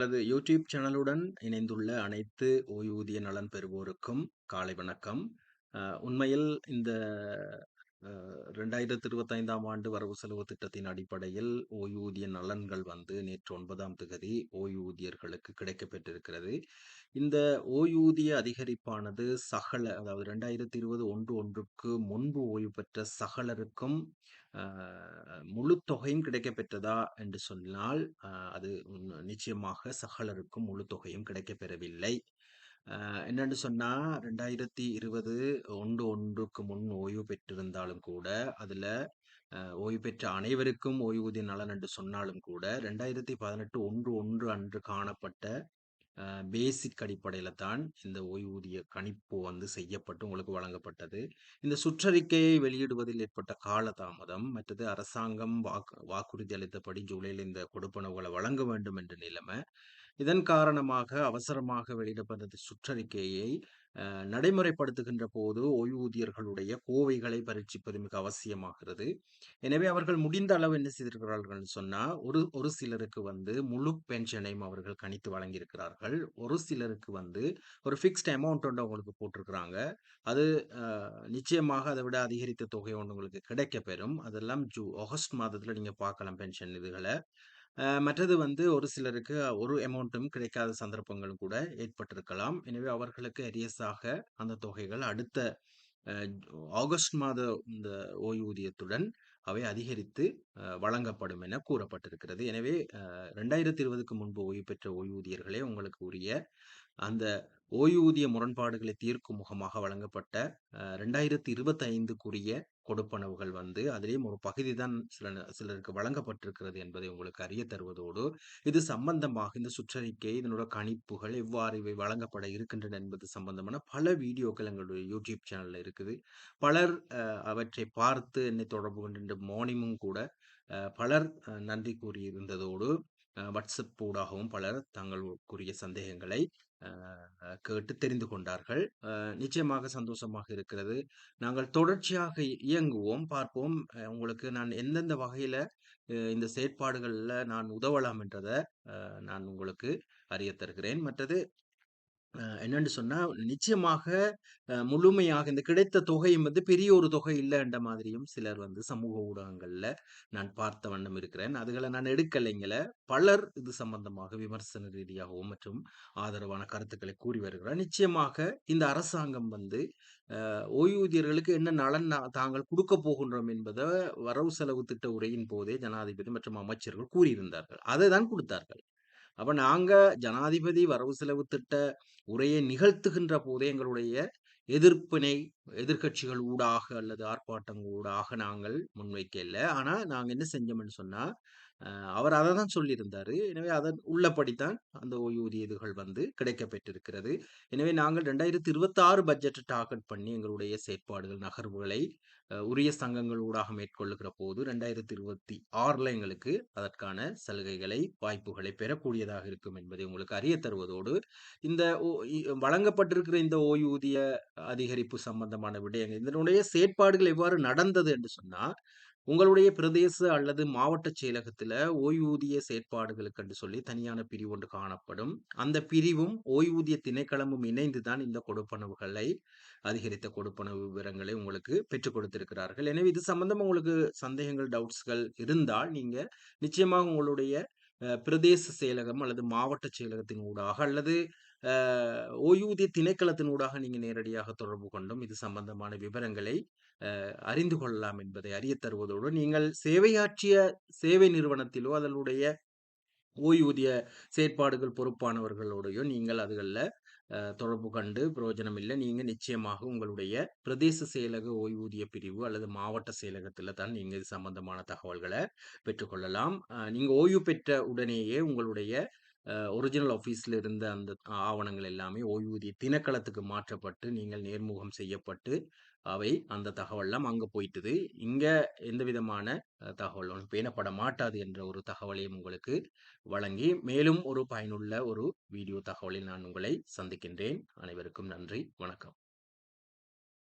அல்லது யூடியூப் சேனலுடன் இணைந்துள்ள அனைத்து ஓய்வூதிய நலன் பெறுவோருக்கும் காலை வணக்கம். உண்மையில் இந்த ரெண்டாயிரத்தி இருபத்தைந்தாம் ஆண்டு வரவு செலவு திட்டத்தின் அடிப்படையில் ஓய்வூதிய நலன்கள் வந்து நேற்று ஒன்பதாம் தேதி ஓய்வூதியர்களுக்கு கிடைக்கப்பெற்றிருக்கிறது இந்த ஓய்வூதிய அதிகரிப்பானது சகல அதாவது ரெண்டாயிரத்தி இருபது ஒன்று ஒன்றுக்கு முன்பு ஓய்வு பெற்ற சகலருக்கும் முழு தொகையும் கிடைக்கப்பெற்றதா என்று சொன்னால் அது நிச்சயமாக சகலருக்கும் முழு தொகையும் கிடைக்கப்பெறவில்லை என்னன்னு சொன்னால் ரெண்டாயிரத்தி இருபது ஒன்று ஒன்றுக்கு முன் ஓய்வு பெற்றிருந்தாலும் கூட அதில் ஓய்வு பெற்ற அனைவருக்கும் ஓய்வூதிய நலன் என்று சொன்னாலும் கூட ரெண்டாயிரத்தி பதினெட்டு ஒன்று ஒன்று அன்று காணப்பட்ட பேசிக் அடிப்படையில் தான் இந்த ஓய்வூதிய கணிப்பு வந்து செய்யப்பட்டு உங்களுக்கு வழங்கப்பட்டது. இந்த சுற்றறிக்கையை வெளியிடுவதில் ஏற்பட்ட காலதாமதம் மற்றது அரசாங்கம் வாக்கு வாக்குறுதி அளித்தபடி ஜூலையில் இந்த கொடுப்பனவுகளை வழங்க வேண்டும் என்ற நிலைமை. இதன் காரணமாக அவசரமாக வெளியிடப்பட்ட சுற்றறிக்கையை நடைமுறைப்படுத்துகின்ற போது ஓய்வூதியர்களுடைய கோவைகளை பரீட்சிப்பது மிக அவசியமாகிறது. எனவே அவர்கள் முடிந்த அளவு என்ன செய்திருக்கிறார்கள் சொன்னால் ஒரு ஒரு சிலருக்கு வந்து முழு பென்ஷனையும் அவர்கள் கணித்து வழங்கியிருக்கிறார்கள். ஒரு சிலருக்கு வந்து ஒரு ஃபிக்ஸ்ட் அமௌண்ட் ஒன்று அவங்களுக்கு போட்டிருக்கிறாங்க. அது நிச்சயமாக அதை விட அதிகரித்த தொகை ஒன்று உங்களுக்கு கிடைக்க பெறும் அதெல்லாம் ஜூ ஆகஸ்ட் மாதத்தில் நீங்கள் பார்க்கலாம் பென்ஷன் இதுகளை. மற்றது வந்து ஒரு சிலருக்கு ஒரு அமௌண்ட்டும் கிடைக்காத சந்தர்ப்பங்களும் கூட ஏற்பட்டிருக்கலாம். எனவே அவர்களுக்கு அரியஸாக அந்த தொகைகள் அடுத்த ஆகஸ்ட் மாத இந்த ஓய்வூதியத்துடன் அவை அதிகரித்து வழங்கப்படும் என கூறப்பட்டிருக்கிறது. எனவே ரெண்டாயிரத்தி இருபதுக்கு முன்பு ஓய்வு பெற்ற ஓய்வூதியர்களே உங்களுக்கு உரிய அந்த ஓய்வூதிய முரண்பாடுகளை தீர்க்கும் முகமாக வழங்கப்பட்ட ரெண்டாயிரத்தி இருபத்தி ஐந்துக்குரிய கொடுப்பனவுகள் வந்து அதிலேயும் ஒரு பகுதி தான் சில சிலருக்கு வழங்கப்பட்டிருக்கிறது என்பதை உங்களுக்கு அறிய தருவதோடு இது சம்பந்தமாக இந்த சுற்றறிக்கை இதனோட கணிப்புகள் எவ்வாறு இவை வழங்கப்பட இருக்கின்றன என்பது சம்பந்தமான பல வீடியோக்கள் எங்களுடைய யூடியூப் சேனல்ல இருக்குது. பலர் அவற்றை பார்த்து என்னை தொடர்பு கொண்டு மார்னிங்கும் கூட பலர் நன்றி கூறியிருந்ததோடு வாட்ஸ்அப் ஊடாகவும் பலர் தங்களுக்குரிய சந்தேகங்களை கேட்டு தெரிந்து கொண்டார்கள். நிச்சயமாக சந்தோஷமாக இருக்கிறது. நாங்கள் தொடர்ச்சியாக இயங்குவோம் பார்ப்போம். உங்களுக்கு நான் எந்தெந்த வகையில் இந்த செயற்பாடுகளில் நான் உதவலாம் என்றதை நான் உங்களுக்கு அறிய தருகிறேன் மற்றது என்னன்னு சொன்னா நிச்சயமாக முழுமையாக இந்த கிடைத்த தொகையும் வந்து பெரிய ஒரு தொகை இல்லை என்ற மாதிரியும் சிலர் வந்து சமூக ஊடகங்கள்ல நான் பார்த்த வண்ணம் இருக்கிறேன். அதுகளை நான் எடுக்கலைங்கள பலர் இது சம்பந்தமாக விமர்சன ரீதியாகவும் மற்றும் ஆதரவான கருத்துக்களை கூறி வருகிறார். நிச்சயமாக இந்த அரசாங்கம் வந்து ஓய்வூதியர்களுக்கு என்ன நலன் தாங்கள் கொடுக்க போகின்றோம் என்பதை வரவு செலவு திட்ட உரையின் போதே ஜனாதிபதி மற்றும் அமைச்சர்கள் கூறியிருந்தார்கள். அதை தான் கொடுத்தார்கள். அப்ப நாங்க ஜனாதிபதி வரவு செலவு திட்ட உரையை நிகழ்த்துகின்ற போதே எங்களுடைய எதிர்ப்பினை எதிர்கட்சிகள் ஊடாக அல்லது ஆர்ப்பாட்டங்கள் ஊடாக நாங்கள் முன்வைக்கல. ஆனால் நாங்கள் என்ன செஞ்சோம்னு சொன்னால் அவர் அதை தான் சொல்லியிருந்தார். எனவே அதன் உள்ளபடித்தான் அந்த ஓய்வூதிய இதுகள் வந்து கிடைக்கப்பெற்றிருக்கிறது. எனவே நாங்கள் ரெண்டாயிரத்தி இருபத்தி ஆறு பட்ஜெட்டை டார்கெட் பண்ணி எங்களுடைய செயற்பாடுகள் நகர்வுகளை உரிய சங்கங்கள் ஊடாக மேற்கொள்ளுகிற போது ரெண்டாயிரத்தி இருபத்தி ஆறில் எங்களுக்கு அதற்கான சலுகைகளை வாய்ப்புகளை பெறக்கூடியதாக இருக்கும் என்பதை உங்களுக்கு அறிய தருவதோடு இந்த வழங்கப்பட்டிருக்கிற இந்த ஓய்வூதிய அதிகரிப்பு சம்பந்தமான விடயங்கள். இதனுடைய செயற்பாடுகள் எவ்வாறு நடந்தது என்று சொன்னால் உங்களுடைய பிரதேச அல்லது மாவட்ட செயலகத்தில் ஓய்வூதிய செயற்பாடுகளுக்கு என்று சொல்லி தனியான பிரிவு ஒன்று காணப்படும். அந்த பிரிவும் ஓய்வூதிய திணைக்களமும் இணைந்து தான் இந்த கொடுப்பனவுகளை அதிகரித்த கொடுப்பனவு விவரங்களை உங்களுக்கு பெற்றுக் கொடுத்திருக்கிறார்கள். எனவே இது சம்பந்தம் உங்களுக்கு சந்தேகங்கள் டவுட்ஸ்கள் இருந்தால் நீங்க நிச்சயமாக உங்களுடைய பிரதேச செயலகம் அல்லது மாவட்ட செயலகத்தின் ஊடாக அல்லது ஓய்வூதிய திணைக்களத்தினூடாக நீங்கள் நேரடியாக தொடர்பு கொண்டும் இது சம்பந்தமான விவரங்களை அறிந்து கொள்ளலாம் என்பதை அறிய தருவதோடு நீங்கள் சேவையாற்றிய சேவை நிறுவனத்திலோ அதனுடைய ஓய்வூதிய செயற்பாடுகள் பொறுப்பானவர்களோடையோ நீங்கள் அதுகளில் தொடர்பு கண்டு பிரயோஜனம் இல்லை நீங்கள் நிச்சயமாக உங்களுடைய பிரதேச செயலக ஓய்வூதிய பிரிவு அல்லது மாவட்ட செயலகத்தில் தான் நீங்கள் இது சம்பந்தமான தகவல்களை பெற்றுக்கொள்ளலாம் நீங்கள் ஓய்வு பெற்ற உடனேயே உங்களுடைய ஒரிஜினல் ஆஃபீஸில் இருந்த அந்த ஆவணங்கள் எல்லாமே ஓய்வூதிய தினக்களத்துக்கு மாற்றப்பட்டு நீங்கள் நேர்முகம் செய்யப்பட்டு அவை அந்த தகவல்லாம் அங்கே போயிட்டுது. இங்கே எந்த விதமான தகவலும் பேணப்பட மாட்டாது என்ற ஒரு தகவலையும் உங்களுக்கு வழங்கி மேலும் ஒரு பயனுள்ள ஒரு வீடியோ தகவலில் நான் உங்களை சந்திக்கின்றேன். அனைவருக்கும் நன்றி. வணக்கம்.